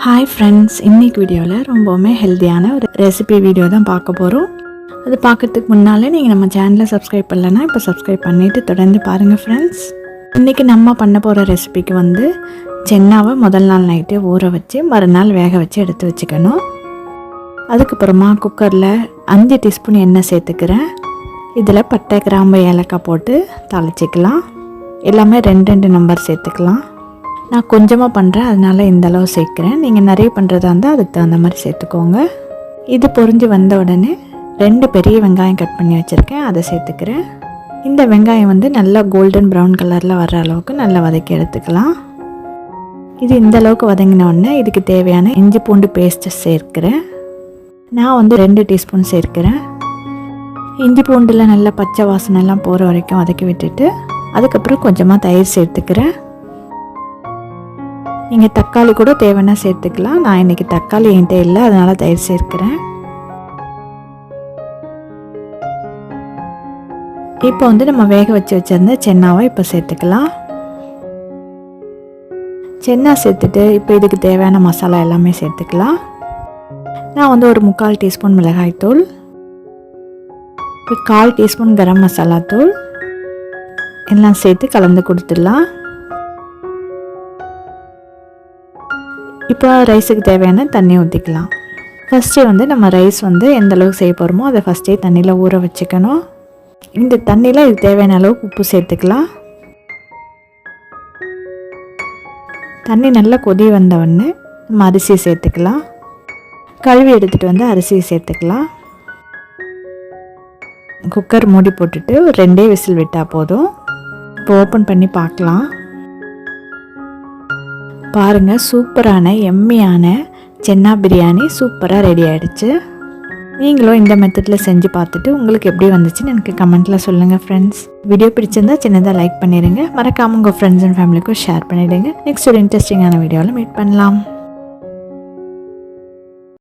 Hi friends இன்னைக்கு வீடியோவில் ரொம்பவுமே ஹெல்த்தியான ஒரு ரெசிபி வீடியோ தான் பார்க்க போகிறோம் அது பார்க்கறதுக்கு முன்னாலே நீங்கள் நம்ம சேனலை சப்ஸ்கிரைப் பண்ணலைன்னா இப்போ சப்ஸ்கிரைப் பண்ணிவிட்டு தொடர்ந்து பாருங்கள் ஃப்ரெண்ட்ஸ் இன்றைக்கி நம்ம பண்ண போகிற ரெசிபிக்கு வந்து சென்னாவை முதல் நாள் நைட்டே ஊற வச்சு மறுநாள் வேக வச்சு எடுத்து வச்சுக்கணும். அதுக்கப்புறமா குக்கரில் அஞ்சு டீஸ்பூன் எண்ணெய் சேர்த்துக்கிறேன். இதில் பட்டை கிராம்பு ஏலக்காய் போட்டு தாளிச்சிக்கலாம். எல்லாமே ரெண்டு ரெண்டு நம்பர் சேர்த்துக்கலாம். நான் கொஞ்சமாக பண்ணுறேன் அதனால இந்த அளவு சேர்க்குறேன். நீங்கள் நிறைய பண்ணுறதா இருந்தால் அதுக்கு தகுந்த மாதிரி சேர்த்துக்கோங்க. இது பொறிஞ்சு வந்த உடனே ரெண்டு பெரிய வெங்காயம் கட் பண்ணி வச்சுருக்கேன் அதை சேர்த்துக்கிறேன். இந்த வெங்காயம் வந்து நல்லா கோல்டன் ப்ரௌன் கலரில் வர்ற அளவுக்கு நல்லா வதக்கி எடுத்துக்கலாம். இது இந்த அளவுக்கு வதங்கின உடனே இதுக்கு தேவையான இஞ்சி பூண்டு பேஸ்ட்டு சேர்க்கிறேன். நான் வந்து ரெண்டு டீஸ்பூன் சேர்க்கிறேன். இஞ்சி பூண்டில் நல்லா பச்சை வாசனை எல்லாம் போகிற வரைக்கும் வதக்கி விட்டுட்டு அதுக்கப்புறம் கொஞ்சமாக தயிர் சேர்த்துக்கிறேன். நீங்கள் தக்காளி கூட தேவைன்னா சேர்த்துக்கலாம். நான் இன்றைக்கி தக்காளி என்கிட்ட இல்லை அதனால் தயிர் சேர்க்கிறேன். இப்போ வந்து நம்ம வேக வச்சு வச்சுருந்த சென்னாவை இப்போ சேர்த்துக்கலாம். சென்னா சேர்த்துட்டு இப்போ இதுக்கு தேவையான மசாலா எல்லாமே சேர்த்துக்கலாம். நான் வந்து ஒரு முக்கால் டீஸ்பூன் மிளகாய்த்தூள் இப்போ கால் டீஸ்பூன் கரம் மசாலா தூள் எல்லாம் சேர்த்து கலந்து கொடுத்துடலாம். இப்போ ரைஸுக்கு தேவையான தண்ணி ஊற்றிக்கலாம் ஃபஸ்ட்டே வந்து நம்ம ரைஸ் வந்து எந்த அளவுக்கு செய்ய போகிறோமோ அதை ஃபஸ்ட்டே தண்ணியில் ஊற வச்சுக்கணும். இந்த தண்ணியில் இது தேவையான அளவுக்கு உப்பு சேர்த்துக்கலாம். தண்ணி நல்லா கொதி வந்தவொடனே நம்ம அரிசி சேர்த்துக்கலாம். கழுவி எடுத்துகிட்டு வந்து அரிசியை சேர்த்துக்கலாம். குக்கர் மூடி போட்டுட்டு ஒரு ரெண்டே விசில் விட்டால் போதும். இப்போ ஓப்பன் பண்ணி பார்க்கலாம். பாருங்கள் சூப்பரான எம்மியான சென்னா பிரியாணி சூப்பராக ரெடி ஆகிடுச்சு நீங்களும் இந்த மெத்தடில் செஞ்சு பார்த்துட்டு உங்களுக்கு எப்படி வந்துச்சுன்னு எனக்கு கமெண்ட்டில் சொல்லுங்கள் ஃப்ரெண்ட்ஸ் வீடியோ பிடிச்சிருந்தா சின்னதாக லைக் பண்ணிடுங்க மறக்காமல் உங்கள் ஃப்ரெண்ட்ஸ் அண்ட் ஃபேமிலிக்கும் ஷேர் பண்ணிவிடுங்க நெக்ஸ்ட் ஒரு இன்ட்ரெஸ்டிங்கான வீடியோவில் மீட் பண்ணலாம்.